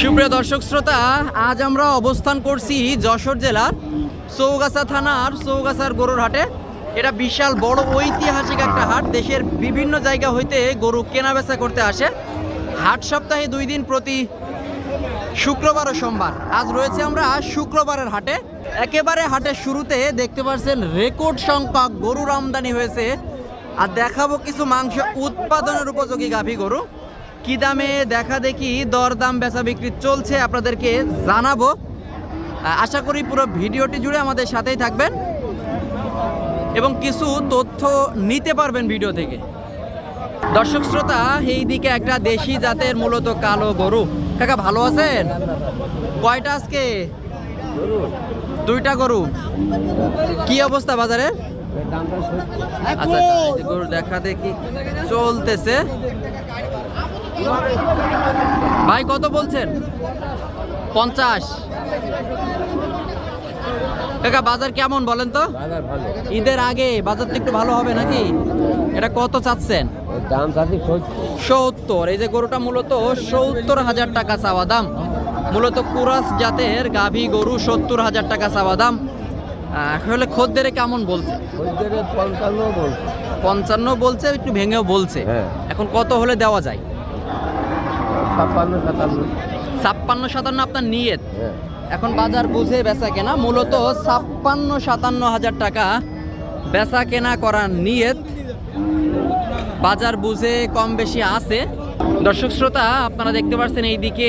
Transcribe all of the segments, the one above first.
সুপ্রিয় দর্শক শ্রোতা, আজ আমরা অবস্থান করছি যশোর জেলার চৌগাছা থানার চৌগাছার গরুর হাটে। এটা বিশাল বড় ঐতিহাসিক একটা হাট। দেশের বিভিন্ন জায়গা হইতে গরু কেনা বেচা করতে আসে। হাট সপ্তাহে দুই দিন প্রতি শুক্রবার ও সোমবার। আজ রয়েছে আমরা শুক্রবারের হাটে। একেবারে হাটের শুরুতে দেখতে পাচ্ছেন রেকর্ড সংখ্যক গরুর আমদানি হয়েছে। আর দেখাবো কিছু মাংস উৎপাদনের উপযোগী গাভী গরু। কি দামে দেখা দেখি দরদাম বেচা বিক্রি চলছে আপনাদেরকে জানাব। আশা করি পুরো ভিডিওটি জুড়ে আমাদের সাথেই থাকবেন এবং কিছু তথ্য নিতে পারবেন ভিডিও থেকে। দর্শক শ্রোতা, এই দিকে একটা দেশি জাতের মূলত কালো গরু। কাকা, ভালো আছেন? কয়টা আজকে? দুইটা গরু। কি অবস্থা বাজারে? আচ্ছা আচ্ছা গরু দেখা দেখি চলতেছে। ভাই কত বলছেন? পঞ্চাশ। কাকা বাজার কেমন বলেন তো? ঈদের আগে বাজার তো একটু ভালো হবে নাকি? এটা কত চাচ্ছেন? দাম চাচ্ছি সত্তর। এই যে গরুটা মূলত সত্তর হাজার টাকা চাওয়া দাম। মূলত কুরাস জাতের গাভী গরু সত্তর হাজার টাকা চাওয়া দাম। আসলে খদ্দের কেমন বলছে? পঞ্চান্ন বলছে। পঞ্চান্ন বলছে একটু ভেঙেও বলছে। হ্যাঁ। এখন কত হলে দেওয়া যায়? ছাপ্পান্ন সাতান্ন। ছাপ্পান্ন সাতান্ন আপনার নিয়ত। হ্যাঁ। এখন বাজার বুঝে বেচা কেনা মূলত ছাপ্পান্ন সাতান্ন হাজার টাকা বেচা কেনা করার নিয়ত। বাজার বুঝে কম বেশি আছে। দর্শক শ্রোতা আপনারা দেখতে পাচ্ছেন এইদিকে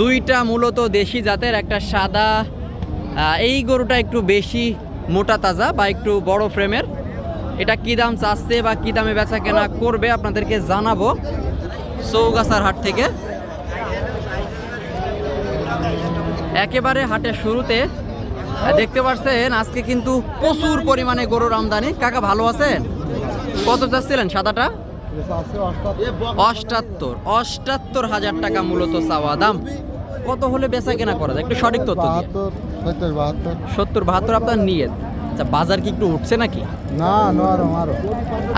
দুইটা মূলত দেশি জাতের একটা সাদা এই গরুটা একটু বেশি মোটা তাজা বা একটু বড় ফ্রেমের। এটা কি দাম চাচ্ছে বা কি দামে বেচা কেনা করবে আপনাদেরকে জানাব। চৌগাছার হাট থেকে। একেবারে হাটের শুরুতে দেখতে পাচ্ছেন আজকে কিন্তু প্রচুর পরিমাণে গরুর আমদানি। কাকা ভালো আছেন? কত চাচ্ছিলেন সাদাটা? অষ্টাত্তর। অষ্টাত্তর হাজার টাকা মূলত চাওয়া দাম। কত হলে বেচা কেনা করা যায়? একটু সঠিক তথ্য সত্তর বাহাত্তর। আপনার নিয়ে আচ্ছা বাজার কি একটু উঠছে নাকি? না নরম আরও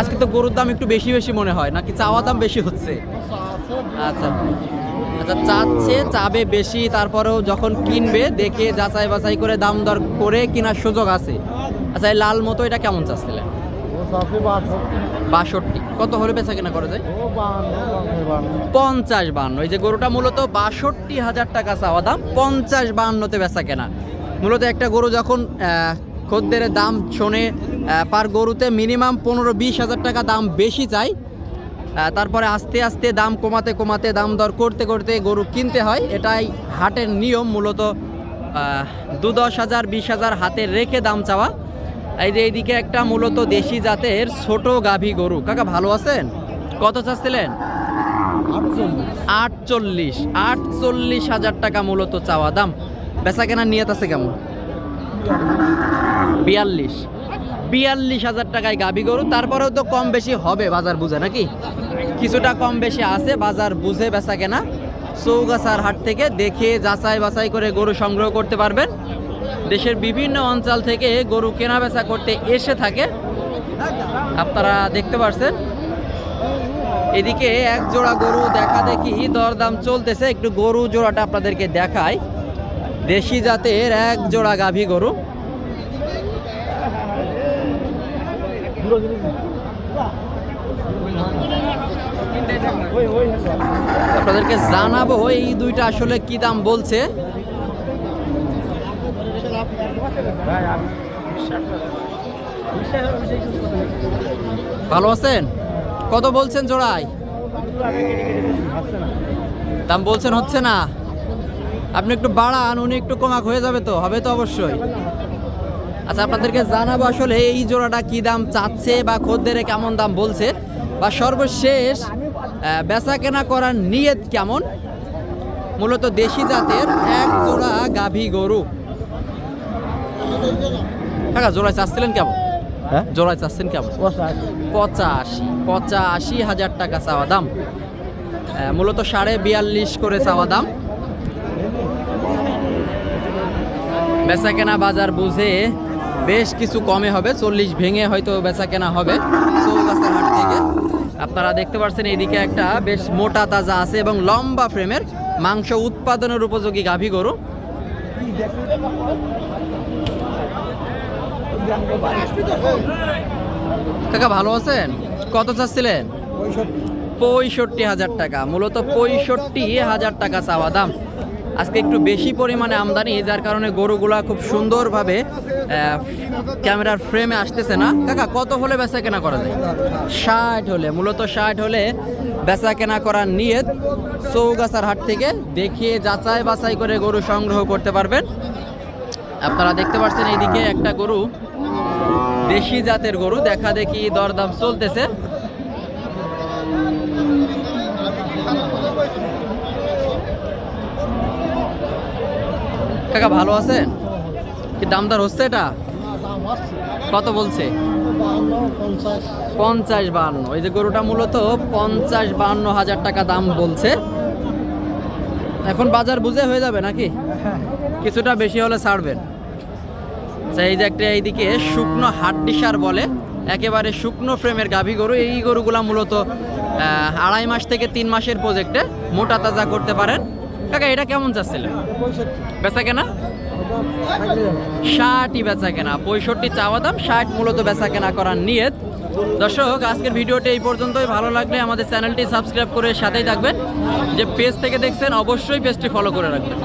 আজকে তো গরুর দাম একটু বেশি বেশি মনে হয় নাকি চাওয়া দাম বেশি হচ্ছে? আচ্ছা। আচ্ছা চাচ্ছে চাবে বেশি তারপরেও যখন কিনবে দেখে যাচাই বাছাই করে দাম দর করে কেনার সুযোগ আছে। আচ্ছা এই লাল মতো এটা কেমন চাচ্ছিলেন বাষট্টি। কত হলে বেচা কেনা করা যায়? পঞ্চাশ বান্ন। এই যে গরুটা মূলত বাষট্টি হাজার টাকা চাওয়া দাম পঞ্চাশ বান্নতে বেচা কেনা। মূলত একটা গরু যখন খদ্দের দাম শোনে পার গরুতে মিনিমাম পনেরো বিশ হাজার টাকা দাম বেশি চাই। তারপরে আস্তে আস্তে দাম কমাতে কমাতে দাম দর করতে করতে গরু কিনতে হয়। এটাই হাটের নিয়ম মূলত। দু দশ হাজার, বিশ হাজার হাতে রেখে দাম চাওয়া। এই যে এইদিকে একটা মূলত দেশি জাতের ছোট গাভী গরু। কাকা, ভালো আছেন? কত চাচ্ছিলেন? আটচল্লিশ। আটচল্লিশ হাজার টাকা মূলত চাওয়া দাম। বেচা কেনার নিয়ত আছে কেমন? বিয়াল্লিশ। বিয়াল্লিশ হাজার টাকায় গাবি গরু, তারপরেও তো কম বেশি হবে বাজার বুঝে নাকি? কিছুটা কম বেশি আছে, বাজার বুঝে বেচা কেনা। চৌগাছার হাট থেকে দেখে যাচাই বাছাই করে গরু সংগ্রহ করতে পারবেন। দেশের বিভিন্ন অঞ্চল থেকে গরু কেনা বেচা করতে এসে থাকে। আপনারা দেখতে পাচ্ছেন এদিকে এক জোড়া গরু দেখা দেখি দরদাম চলতেছে। একটু গরু জোড়াটা আপনাদেরকে দেখাই। দেশি জাতের এক জোড়া গাভী গরু। আপনাদেরকে জানাব এই দুইটা আসলে কি দাম বলছে। ভালো আছেন? কত বলছেন জোড়ায়? দাম বলছেন হচ্ছে না। আপনি একটু বাড়ান উনি একটু কমাক হয়ে যাবে তো হবে তো অবশ্যই। আচ্ছা আপনাদেরকে জানাব আসলে এই জোড়াটা কি দাম চাচ্ছে বা খদ্দের কেমন দাম বলছে। বা সর্বশেষ বেচা কেনা করার নিয়ত কেমন? মূলত দেশি জাতের এক জোড়া গাভী গরু। কাকা জোড়ায় চাচ্ছিলেন কেমন? হ্যাঁ? জোড়ায় চাচ্ছেন কেমন? পঁচাশি। পঁচাশি হাজার টাকা চাওয়া দাম। মূলত সাড়ে বিয়াল্লিশ করে চাওয়া দাম। বেচা কেনা বাজার বুঝে বেশ কিছু কমে হবে চল্লিশ ভেঙে হয়তো বেচা কেনা হবে চৌগাছার হাট থেকে। আপনারা দেখতে পাচ্ছেন এইদিকে একটা বেশ মোটা তাজা আছে এবং লম্বা ফ্রেমের মাংস উৎপাদনের উপযোগী গাভী গরু। কাকা ভালো আছেন? কত চাচ্ছিলেন? পঁয়ষট্টি হাজার টাকা। মূলত পঁয়ষট্টি হাজার টাকা চাওয়া দাম। আজকে একটু বেশি পরিমাণে আমদানি, যার কারণে গরুগুলা খুব সুন্দরভাবে ক্যামেরার ফ্রেমে আসতেছে না। কাকা, কত হলে বেচা কেনা করা যায়? ষাট হলে, মূলত ষাট হলে বেচা কেনা করার নিয়ত চৌগাছার হাট থেকে দেখিয়ে যাচাই বাছাই করে গরু সংগ্রহ করতে পারবেন। আপনারা দেখতে পাচ্ছেন এইদিকে একটা গরু, দেশি জাতের গরু, দেখা দেখি দরদাম চলতেছে। কাকা ভালো আছেন? কি দামদার হচ্ছে এটা? কত বলছে? পঞ্চাশ পঞ্চাশ বান্ন। ওই যে গরুটা মূলত পঞ্চাশ বান্ন হাজার টাকা দাম বলছে। এখন বাজার বুঝে হয়ে যাবে নাকি? কিছুটা বেশি হলে ছাড়বেন। আচ্ছা, এই যে একটা এইদিকে শুকনো হাড্ডিসার বলে একেবারে শুকনো ফ্রেমের গাভী গরু। এই গরুগুলা মূলত আড়াই মাস থেকে তিন মাসের প্রজেক্টে মোটা তাজা করতে পারেন। কাকা, এটা কেমন চাচ্ছিলেন বেচা কেনা? ষাটই বেচা কেনা, পঁয়ষট্টি চাওয়া দাম, ষাট মূলত বেচা কেনা করার নিয়ত। দর্শক, আজকের ভিডিওটি এই পর্যন্তই। ভালো লাগলে আমাদের চ্যানেলটি সাবস্ক্রাইব করে সাথেই থাকবেন। যে পেজ থেকে দেখছেন, অবশ্যই পেজটি ফলো করে রাখবেন।